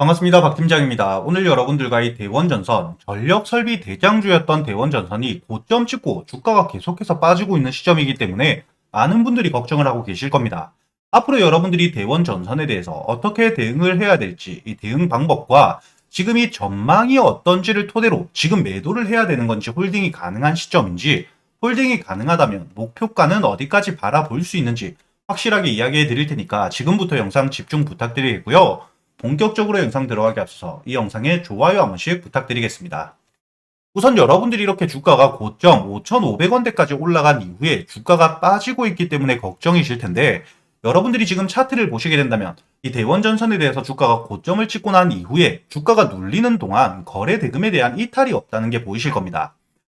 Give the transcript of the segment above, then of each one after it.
반갑습니다. 박 팀장입니다. 오늘 여러분들과 이 대원전선, 전력 설비 대장주였던 대원전선이 고점 찍고 주가가 계속해서 빠지고 있는 시점이기 때문에 많은 분들이 걱정을 하고 계실 겁니다. 앞으로 여러분들이 대원전선에 대해서 어떻게 대응을 해야 될지, 이 대응 방법과 지금 이 전망이 어떤지를 토대로 지금 매도를 해야 되는 건지 홀딩이 가능한 시점인지, 홀딩이 가능하다면 목표가는 어디까지 바라볼 수 있는지 확실하게 이야기해 드릴 테니까 지금부터 영상 집중 부탁드리겠고요. 본격적으로 영상 들어가기 앞서서 이 영상에 좋아요 한 번씩 부탁드리겠습니다. 우선 여러분들이 이렇게 주가가 고점 5,500원대까지 올라간 이후에 주가가 빠지고 있기 때문에 걱정이실 텐데 여러분들이 지금 차트를 보시게 된다면 이 대원전선에 대해서 주가가 고점을 찍고 난 이후에 주가가 눌리는 동안 거래 대금에 대한 이탈이 없다는 게 보이실 겁니다.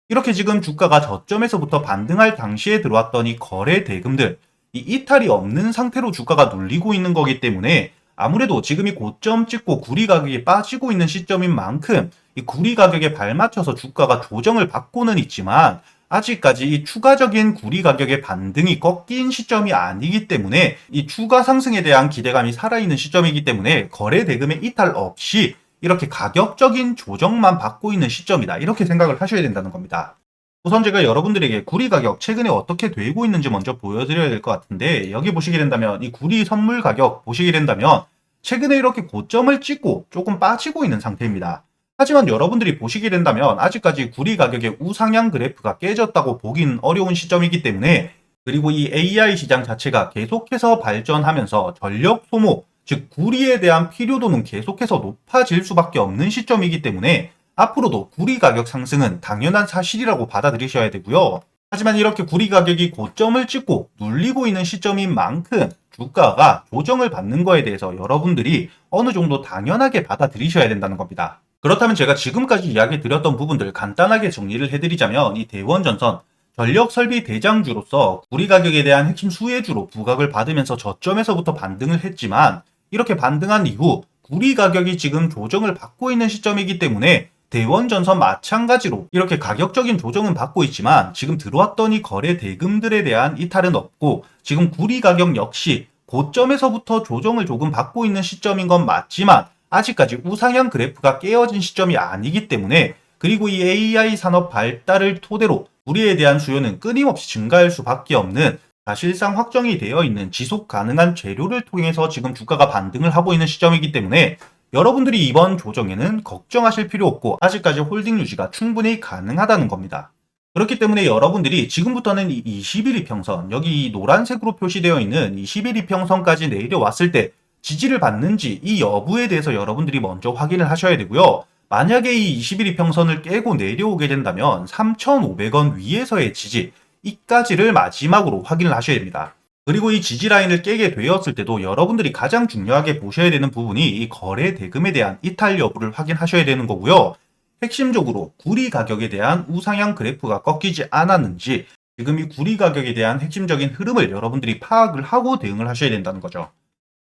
이렇게 지금 주가가 저점에서부터 반등할 당시에 들어왔던 이 거래 대금들 이 이탈이 없는 상태로 주가가 눌리고 있는 거기 때문에 아무래도 지금이 고점 찍고 구리 가격이 빠지고 있는 시점인 만큼 이 구리 가격에 발맞춰서 주가가 조정을 받고는 있지만 아직까지 이 추가적인 구리 가격의 반등이 꺾인 시점이 아니기 때문에 이 추가 상승에 대한 기대감이 살아있는 시점이기 때문에 거래 대금의 이탈 없이 이렇게 가격적인 조정만 받고 있는 시점이다. 이렇게 생각을 하셔야 된다는 겁니다. 우선 제가 여러분들에게 구리 가격 최근에 어떻게 되고 있는지 먼저 보여드려야 될 것 같은데 여기 보시게 된다면 이 구리 선물 가격 보시게 된다면 최근에 이렇게 고점을 찍고 조금 빠지고 있는 상태입니다. 하지만 여러분들이 보시게 된다면 아직까지 구리 가격의 우상향 그래프가 깨졌다고 보긴 어려운 시점이기 때문에 그리고 이 AI 시장 자체가 계속해서 발전하면서 전력 소모, 즉 구리에 대한 필요도는 계속해서 높아질 수밖에 없는 시점이기 때문에 앞으로도 구리 가격 상승은 당연한 사실이라고 받아들이셔야 되고요. 하지만 이렇게 구리 가격이 고점을 찍고 눌리고 있는 시점인 만큼 주가가 조정을 받는 거에 대해서 여러분들이 어느 정도 당연하게 받아들이셔야 된다는 겁니다. 그렇다면 제가 지금까지 이야기 드렸던 부분들 간단하게 정리를 해드리자면 이 대원전선 전력 설비 대장주로서 구리 가격에 대한 핵심 수혜주로 부각을 받으면서 저점에서부터 반등을 했지만 이렇게 반등한 이후 구리 가격이 지금 조정을 받고 있는 시점이기 때문에 대원전선 마찬가지로 이렇게 가격적인 조정은 받고 있지만 지금 들어왔던 이 거래 대금들에 대한 이탈은 없고 지금 구리 가격 역시 고점에서부터 조정을 조금 받고 있는 시점인 건 맞지만 아직까지 우상향 그래프가 깨어진 시점이 아니기 때문에 그리고 이 AI 산업 발달을 토대로 구리에 대한 수요는 끊임없이 증가할 수밖에 없는 사실상 확정이 되어 있는 지속 가능한 재료를 통해서 지금 주가가 반등을 하고 있는 시점이기 때문에 여러분들이 이번 조정에는 걱정하실 필요 없고 아직까지 홀딩 유지가 충분히 가능하다는 겁니다. 그렇기 때문에 여러분들이 지금부터는 이 21이평선, 여기 이 노란색으로 표시되어 있는 21이평선까지 내려왔을 때 지지를 받는지 이 여부에 대해서 여러분들이 먼저 확인을 하셔야 되고요. 만약에 이 21이평선을 깨고 내려오게 된다면 3,500원 위에서의 지지, 이까지를 마지막으로 확인을 하셔야 됩니다. 그리고 이 지지 라인을 깨게 되었을 때도 여러분들이 가장 중요하게 보셔야 되는 부분이 이 거래 대금에 대한 이탈 여부를 확인하셔야 되는 거고요. 핵심적으로 구리 가격에 대한 우상향 그래프가 꺾이지 않았는지 지금 이 구리 가격에 대한 핵심적인 흐름을 여러분들이 파악을 하고 대응을 하셔야 된다는 거죠.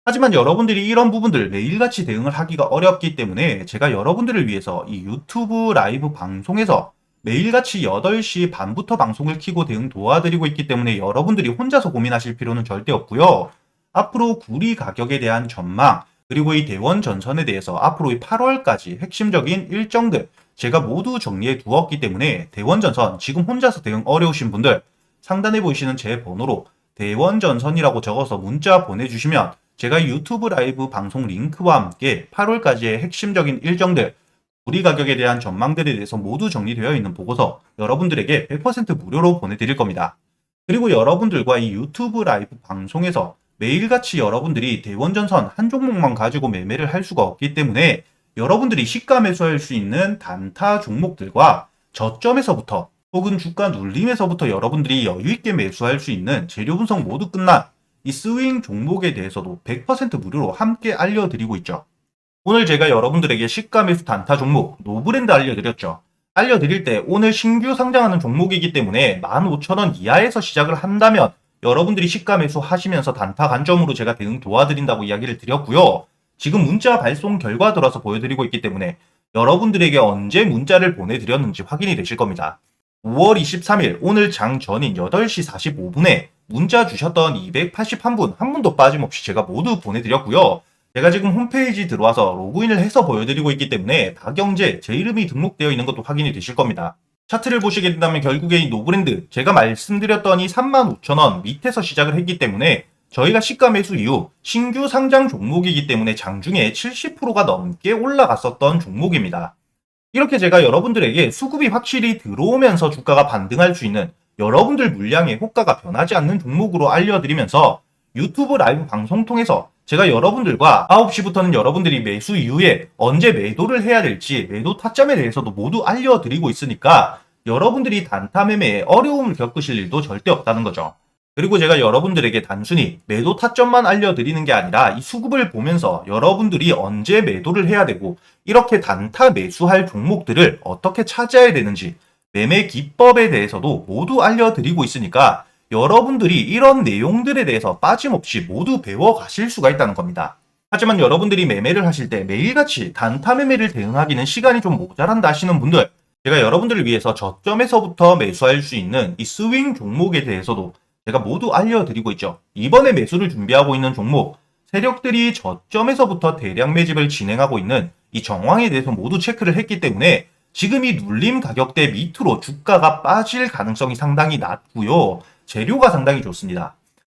하지만 여러분들이 이런 부분들 매일같이 대응을 하기가 어렵기 때문에 제가 여러분들을 위해서 이 유튜브 라이브 방송에서 매일같이 8시 반부터 방송을 키고 대응 도와드리고 있기 때문에 여러분들이 혼자서 고민하실 필요는 절대 없고요. 앞으로 구리 가격에 대한 전망, 그리고 이 대원 전선에 대해서 앞으로 이 8월까지 핵심적인 일정들 제가 모두 정리해 두었기 때문에 대원 전선 지금 혼자서 대응 어려우신 분들 상단에 보이시는 제 번호로 대원 전선이라고 적어서 문자 보내주시면 제가 유튜브 라이브 방송 링크와 함께 8월까지의 핵심적인 일정들 우리 가격에 대한 전망들에 대해서 모두 정리되어 있는 보고서 여러분들에게 100% 무료로 보내드릴 겁니다. 그리고 여러분들과 이 유튜브 라이브 방송에서 매일같이 여러분들이 대원전선 한 종목만 가지고 매매를 할 수가 없기 때문에 여러분들이 시가 매수할 수 있는 단타 종목들과 저점에서부터 혹은 주가 눌림에서부터 여러분들이 여유있게 매수할 수 있는 재료 분석 모두 끝난 이 스윙 종목에 대해서도 100% 무료로 함께 알려드리고 있죠. 오늘 제가 여러분들에게 시가 매수 단타 종목 노브랜드 알려드렸죠. 알려드릴 때 오늘 신규 상장하는 종목이기 때문에 15,000원 이하에서 시작을 한다면 여러분들이 시가 매수 하시면서 단타 관점으로 제가 대응 도와드린다고 이야기를 드렸고요. 지금 문자 발송 결과 들어서 보여드리고 있기 때문에 여러분들에게 언제 문자를 보내드렸는지 확인이 되실 겁니다. 5월 23일 오늘 장 전인 8시 45분에 문자 주셨던 281분 한 분도 빠짐없이 제가 모두 보내드렸고요. 제가 지금 홈페이지 들어와서 로그인을 해서 보여드리고 있기 때문에 다경제 제 이름이 등록되어 있는 것도 확인이 되실 겁니다. 차트를 보시게 된다면 결국에 이 노브랜드 제가 말씀드렸던 이 35,000원 밑에서 시작을 했기 때문에 저희가 시가 매수 이후 신규 상장 종목이기 때문에 장중에 70%가 넘게 올라갔었던 종목입니다. 이렇게 제가 여러분들에게 수급이 확실히 들어오면서 주가가 반등할 수 있는 여러분들 물량의 효과가 변하지 않는 종목으로 알려드리면서 유튜브 라이브 방송 통해서 제가 여러분들과 9시부터는 여러분들이 매수 이후에 언제 매도를 해야 될지 매도 타점에 대해서도 모두 알려드리고 있으니까 여러분들이 단타 매매에 어려움을 겪으실 일도 절대 없다는 거죠. 그리고 제가 여러분들에게 단순히 매도 타점만 알려드리는 게 아니라 이 수급을 보면서 여러분들이 언제 매도를 해야 되고 이렇게 단타 매수할 종목들을 어떻게 찾아야 되는지 매매 기법에 대해서도 모두 알려드리고 있으니까 여러분들이 이런 내용들에 대해서 빠짐없이 모두 배워가실 수가 있다는 겁니다. 하지만 여러분들이 매매를 하실 때 매일같이 단타 매매를 대응하기는 시간이 좀 모자란다 하시는 분들 제가 여러분들을 위해서 저점에서부터 매수할 수 있는 이 스윙 종목에 대해서도 제가 모두 알려드리고 있죠. 이번에 매수를 준비하고 있는 종목, 세력들이 저점에서부터 대량 매집을 진행하고 있는 이 정황에 대해서 모두 체크를 했기 때문에 지금 이 눌림 가격대 밑으로 주가가 빠질 가능성이 상당히 낮고요. 재료가 상당히 좋습니다.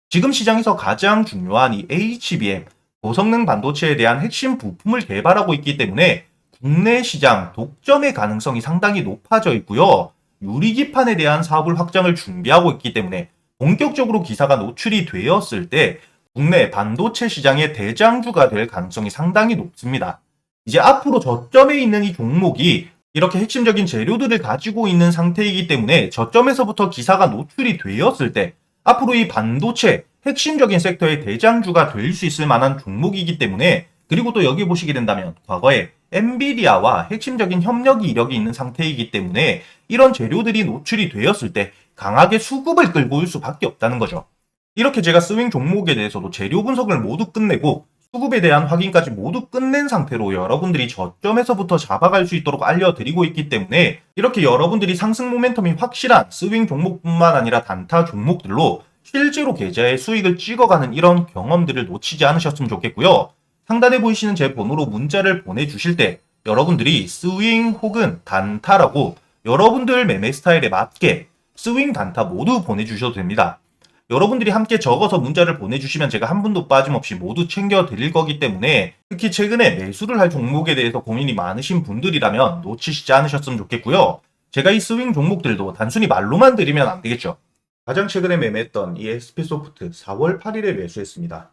지금 시장에서 가장 중요한 이 HBM, 고성능 반도체에 대한 핵심 부품을 개발하고 있기 때문에 국내 시장 독점의 가능성이 상당히 높아져 있고요. 유리기판에 대한 사업을 확장을 준비하고 있기 때문에 본격적으로 기사가 노출이 되었을 때 국내 반도체 시장의 대장주가 될 가능성이 상당히 높습니다. 이제 앞으로 저점에 있는 이 종목이 이렇게 핵심적인 재료들을 가지고 있는 상태이기 때문에 저점에서부터 기사가 노출이 되었을 때 앞으로 이 반도체 핵심적인 섹터의 대장주가 될 수 있을 만한 종목이기 때문에 그리고 또 여기 보시게 된다면 과거에 엔비디아와 핵심적인 협력이 이력이 있는 상태이기 때문에 이런 재료들이 노출이 되었을 때 강하게 수급을 끌고 올 수밖에 없다는 거죠. 이렇게 제가 스윙 종목에 대해서도 재료 분석을 모두 끝내고 수급에 대한 확인까지 모두 끝낸 상태로 여러분들이 저점에서부터 잡아갈 수 있도록 알려드리고 있기 때문에 이렇게 여러분들이 상승 모멘텀이 확실한 스윙 종목뿐만 아니라 단타 종목들로 실제로 계좌에 수익을 찍어가는 이런 경험들을 놓치지 않으셨으면 좋겠고요. 상단에 보이시는 제 번호로 문자를 보내주실 때 여러분들이 스윙 혹은 단타라고 여러분들 매매 스타일에 맞게 스윙 단타 모두 보내주셔도 됩니다. 여러분들이 함께 적어서 문자를 보내주시면 제가 한 분도 빠짐없이 모두 챙겨 드릴 거기 때문에 특히 최근에 매수를 할 종목에 대해서 고민이 많으신 분들이라면 놓치시지 않으셨으면 좋겠고요. 제가 이 스윙 종목들도 단순히 말로만 드리면 안 되겠죠. 가장 최근에 매매했던 이 SP소프트 4월 8일에 매수했습니다.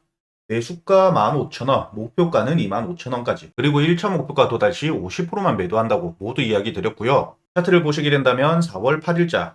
매수가 15,000원, 목표가는 25,000원까지, 그리고 1차 목표가 도달 시 50%만 매도한다고 모두 이야기 드렸고요. 차트를 보시게 된다면 4월 8일자,